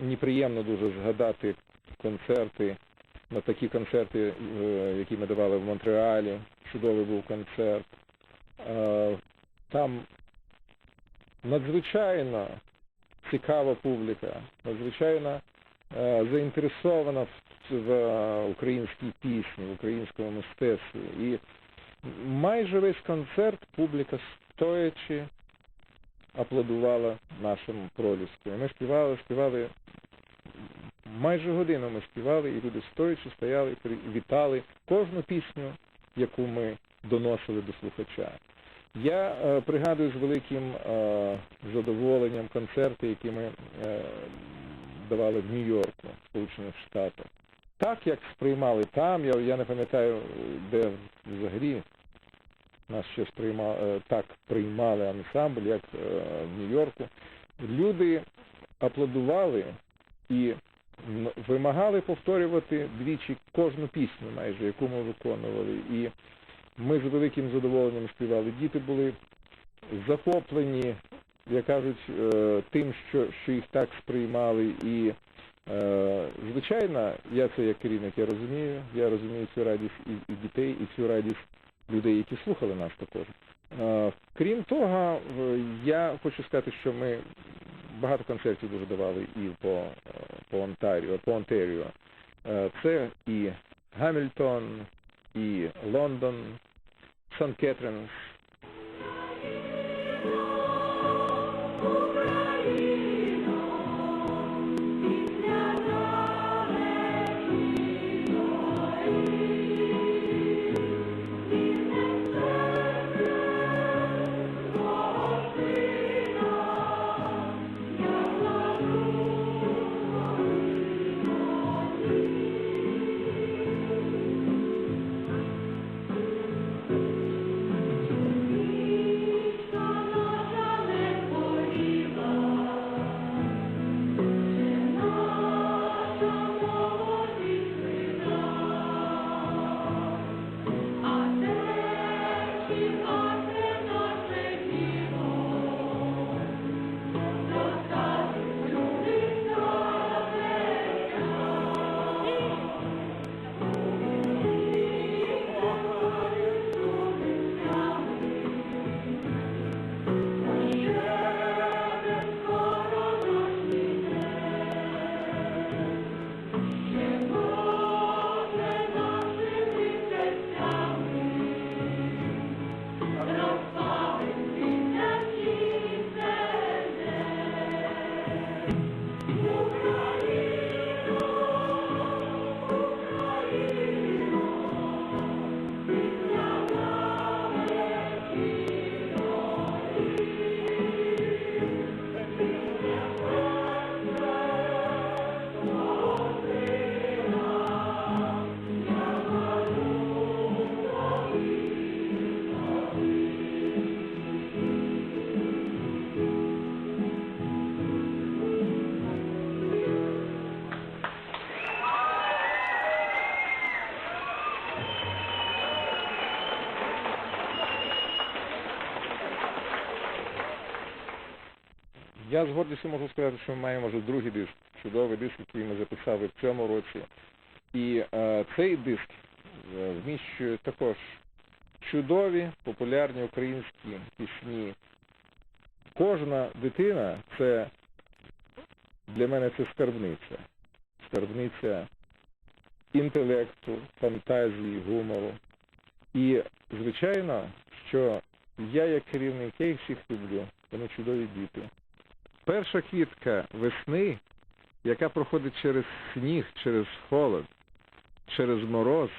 мені приємно дуже згадати концерти, на такі концерти, е, які ми давали в Монреалі. Чудовий був концерт. Там надзвичайно цікава публіка, надзвичайно е, заінтересована в, українській пісні, в українському мистецтві. І майже весь концерт публіка стоячи аплодувала нашому проліску. Ми співали, співали майже годину ми співали, і люди стоячи стояли вітали кожну пісню, яку ми доносили до слухача. Я е, пригадую з великим е, задоволенням концерти, які ми е, давали в Нью-Йорку, Сполучених Штатах. Так як сприймали там, я, я не пам'ятаю, де взагалі нас ще сприймали, е, так приймали ансамбль, як е, в Нью-Йорку. Люди аплодували і вимагали повторювати двічі кожну пісню, майже яку ми виконували. І ми з великим задоволенням співали. Діти були захоплені, як кажуть, е, тим, що, що їх так сприймали. І, звичайно, я це як керівник, я розумію, я розумію цю радість і дітей, і цю радість людей, які слухали нас також. Е, Крім того, е, я хочу сказати, що ми багато концертів дуже давали і по, е, по Онтаріо, по Онтеріо. Це і Гамільтон, і Лондон, Сан Кетринс. Я з гордістю можу сказати, що ми маємо вже другий диск, чудовий диск, який ми записали в цьому році. І е, цей диск е, вміщує також чудові популярні українські пісні. Кожна дитина це для мене це скарбниця. Скарбниця інтелекту, фантазії, гумору. І, звичайно, що я як керівник, я їх всіх люблю. Вони чудові діти. Перша квітка весни, яка проходить через сніг, через холод, через мороз,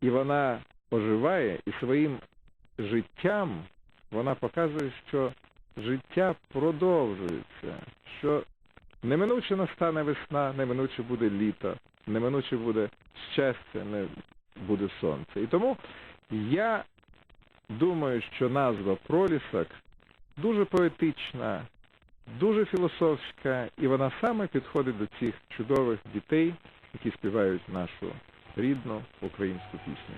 і вона оживає і своїм життям вона показує, що життя продовжується, що неминуче настане весна, неминуче буде літо, неминуче буде щастя, не буде сонце. І тому я думаю, що назва Пролісок дуже поетична, дуже філософська, і вона саме підходить до цих чудових дітей, які співають нашу рідну українську пісню.